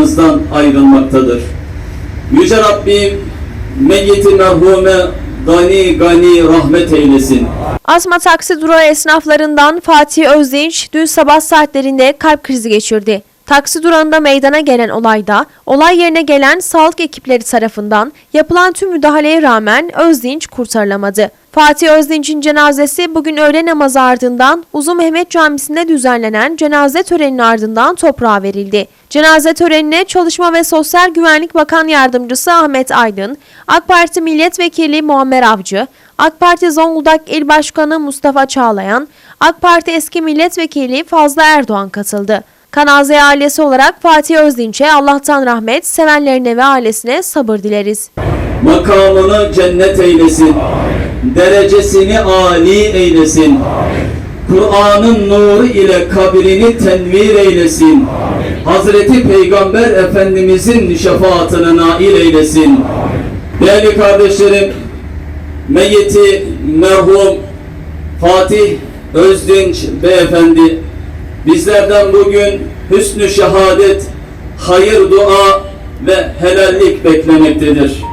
aramızdan ayrılmaktadır. Yüce Rabbim meyyiti merhume gani gani rahmet eylesin. Asma taksi durağı esnaflarından Fatih Özdinç dün sabah saatlerinde kalp krizi geçirdi. Taksi durağında meydana gelen olayda olay yerine gelen sağlık ekipleri tarafından yapılan tüm müdahaleye rağmen Özdinç kurtarılamadı. Fatih Özdinç'in cenazesi bugün öğle namazı ardından Uzun Mehmet Camisi'nde düzenlenen cenaze töreninin ardından toprağa verildi. Cenaze törenine Çalışma ve Sosyal Güvenlik Bakan Yardımcısı Ahmet Aydın, AK Parti Milletvekili Muammer Avcı, AK Parti Zonguldak İl Başkanı Mustafa Çağlayan, AK Parti eski milletvekili Fazla Erdoğan katıldı. Kanaze ailesi olarak Fatih Özdinç'e Allah'tan rahmet, sevenlerine ve ailesine sabır dileriz. Makamını cennet eylesin. Derecesini âli eylesin. Kur'an'ın nuru ile kabrini tenvir eylesin. Hazreti Peygamber Efendimizin şefaatine nail eylesin. Değerli kardeşlerim, meyyiti merhum Fatih Özdinç beyefendi bizlerden bugün hüsnü şehadet, hayır dua ve helallik beklemektedir.